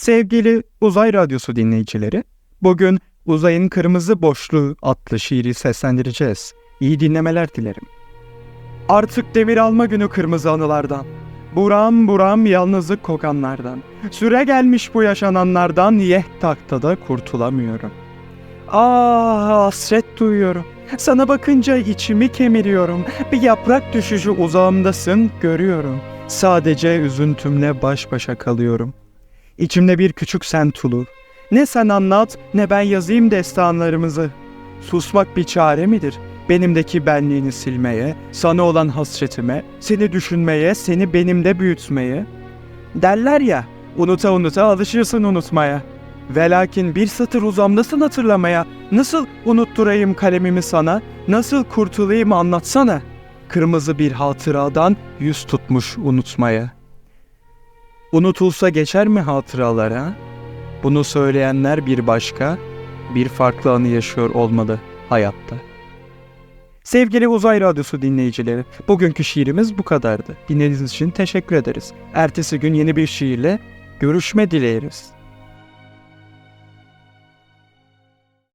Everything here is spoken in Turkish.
Sevgili Uzay Radyosu dinleyicileri, bugün Uzayın Kırmızı Boşluğu adlı şiiri seslendireceğiz. İyi dinlemeler dilerim. Artık devir alma günü kırmızı anılardan. Buram buram yalnızlık kokanlardan. Süre gelmiş bu yaşananlardan yeh taktada kurtulamıyorum. Ah hasret duyuyorum. Sana bakınca içimi kemiriyorum. Bir yaprak düşüşü uzağımdasın görüyorum. Sadece üzüntümle baş başa kalıyorum. İçimde bir küçük sen tulu. Ne sen anlat ne ben yazayım destanlarımızı. Susmak bir çare midir? Benimdeki benliğini silmeye, sana olan hasretime, seni düşünmeye, seni benimde büyütmeye. Derler ya, unuta unuta alışırsın unutmaya. Ve lakin bir satır uzamdasın hatırlamaya. Nasıl unutturayım kalemimi sana, nasıl kurtulayım anlatsana. Kırmızı bir hatıradan yüz tutmuş unutmaya. Unutulsa geçer mi hatıralara? Bunu söyleyenler bir başka, bir farklı anı yaşıyor olmalı hayatta. Sevgili Uzay Radyosu dinleyicileri, bugünkü şiirimiz bu kadardı. Dinlediğiniz için teşekkür ederiz. Ertesi gün yeni bir şiirle görüşme dileriz.